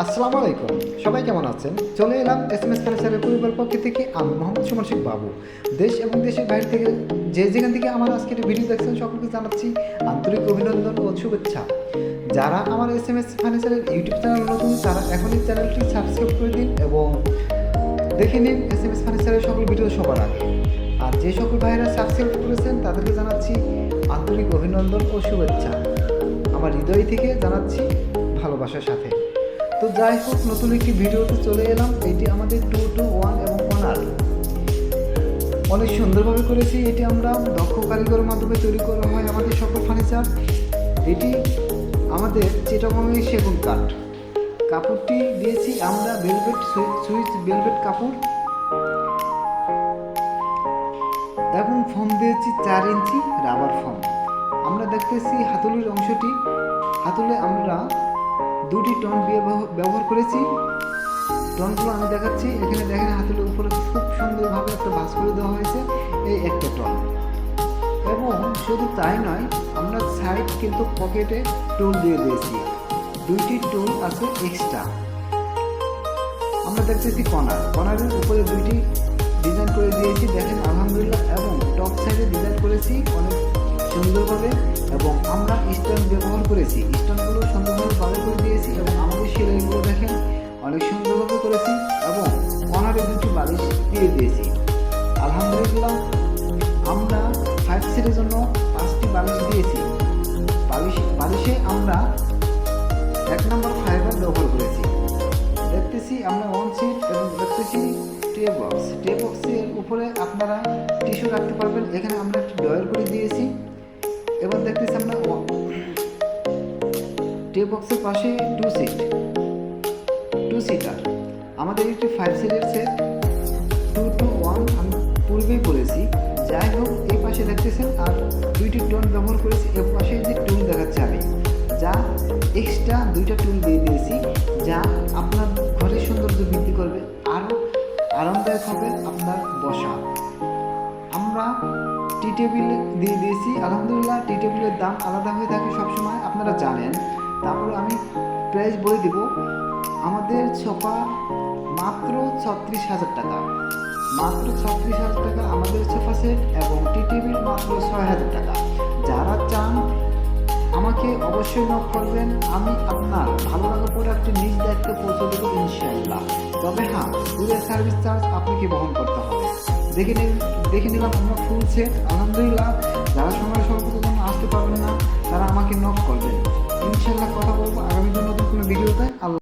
আসসালামু আলাইকুম। সবাই কেমন আছেন? চলে এলাম এস এম এস ফার্নিচারের পরিবার পক্ষ থেকে আমি মোহাম্মদ সুমন শেখ বাবু। দেশ এবং দেশের বাইরে থেকে যে যেখান থেকে আমার আজকের ভিডিও দেখছেন, সকলকে জানাচ্ছি আন্তরিক অভিনন্দন ও শুভেচ্ছা। যারা আমার এস এম এস ফার্নিচারের ইউটিউব চ্যানেল নতুন, তারা এখনই চ্যানেলটি সাবস্ক্রাইব করে দিন এবং দেখে নিন এস এম এস ফার্নিচারের সকল ভিডিও সবার আগে। আর যে সকল ভাইয়েরা সাবস্ক্রাইব করেছেন, তাদেরকে জানাচ্ছি আন্তরিক অভিনন্দন ও শুভেচ্ছা। আমার হৃদয় থেকে জানাচ্ছি ভালোবাসার সাথে। তো যাই হোক, নতুন একটি ভিডিওতে চলে এলাম। এটি আমাদের টু টু ওয়ান এবং কর্নার অনেক সুন্দরভাবে করেছি। এটি আমরা দক্ষ কারিগরের মাধ্যমে তৈরি করা হয় আমাদের সকল ফার্নিচার এটি আমাদের চিটাগংয়ের সেগুন কাঠ। কাপড়টি দিয়েছি আমরা ভেলভেট সুইচ ভেলভেট কাপড়। এবং ফর্ম দিয়েছি চার ইঞ্চি রাবার ফর্ম আমরা দেখতেছি হাতুলির অংশটি। হাতুলে আমরা দুটি টন ব্যবহার করেছি। টনগুলো আমি দেখাচ্ছি। এখানে দেখেন হাতের উপরে খুব সুন্দরভাবে একটা ভাঁজ করে দেওয়া হয়েছে এই একটা টন। এবং শুধু তাই নয়, আমরা সাইড কিন্তু পকেটে টুল দিয়ে দিয়েছি। দুইটি টুল আছে এক্সট্রা। আমরা দেখতেছি কর্নার কনারের উপরে দুইটি ডিজাইন করে দিয়েছি। দেখেন আলহামদুলিল্লাহ। এবং টপ সাইডে ডিজাইন করেছি অনেক সুন্দরভাবে এবং আমরা স্ট্যান্ড ব্যবহার করেছি। স্ট্যান্ডগুলো সুন্দরভাবে বাড়ি করে দিয়েছি এবং আমাদের সেলাইগুলো দেখেন অনেক সুন্দরভাবে করেছি এবং কর্নারে দুটি বালিশ দিয়ে দিয়েছি। আলহামদুলিল্লাহ, আমরা ফাইভ সিটের জন্য পাঁচটি বালিশ দিয়েছি। বালিশ, বালিশে আমরা এক নম্বর ফাইবার ব্যবহার করেছি। দেখতেছি আমরা ওয়ান সিট এবং দেখতেছি ট্রে বক্স বক্সের উপরে আপনারা টিস্যু রাখতে পারবেন। এখানে আমরা একটি ডয়ার করে দিয়েছি। এবার দেখতেছি আমরা ট্রে বক্সের পাশে টু সিট টু সিটার আমাদের একটি ফাইভ সিটের সেট টু টু ওয়ান আমি পূর্বেই বলেছি। যাই হোক, এই পাশে দেখতেছেন, আর দুইটি টোন ব্যবহার করেছি এর পাশে যে টুল দেখাচ্ছে আমি, যা এক্সট্রা দুইটা টুল দিয়ে দিয়েছি, যা আপনার ঘরের সৌন্দর্য বৃদ্ধি করবে আরও আরামদায়ক হবে আপনার বসা। আমরা টি টেবিল দিয়ে দিয়েছি। আলহামদুলিল্লাহ, টি টেবিলের দাম আলাদা হয়ে থাকে সবসময়, আপনারা জানেন। তারপরে আমি প্রাইস বলে দিব। আমাদের সোফা মাত্র ছত্রিশ হাজার টাকা। মাত্র ছত্রিশ হাজার টাকা আমাদের সোফা সেট এবং টি টেবিল মাত্র ছয় হাজার টাকা। যারা চান, আমাকে অবশ্যই নক করবেন। আমি আপনার ভালো লাগা প্রোডাক্টটি নিজ দায়িত্বে পৌঁছে দেবো, ইনশাআল্লাহ। তবে হ্যাঁ কুরিয়ার সার্ভিস চার্জ আপনাকে বহন করতে হবে। দেখে নিন দেখে নিলাম, আমরা ফুল সেট আলহামদুলিল্লাহ। যারা সময় স্বল্পতার আসতে পারবেন না, তারা আমাকে নক করবে ইনশাল্লাহ কথা বলব।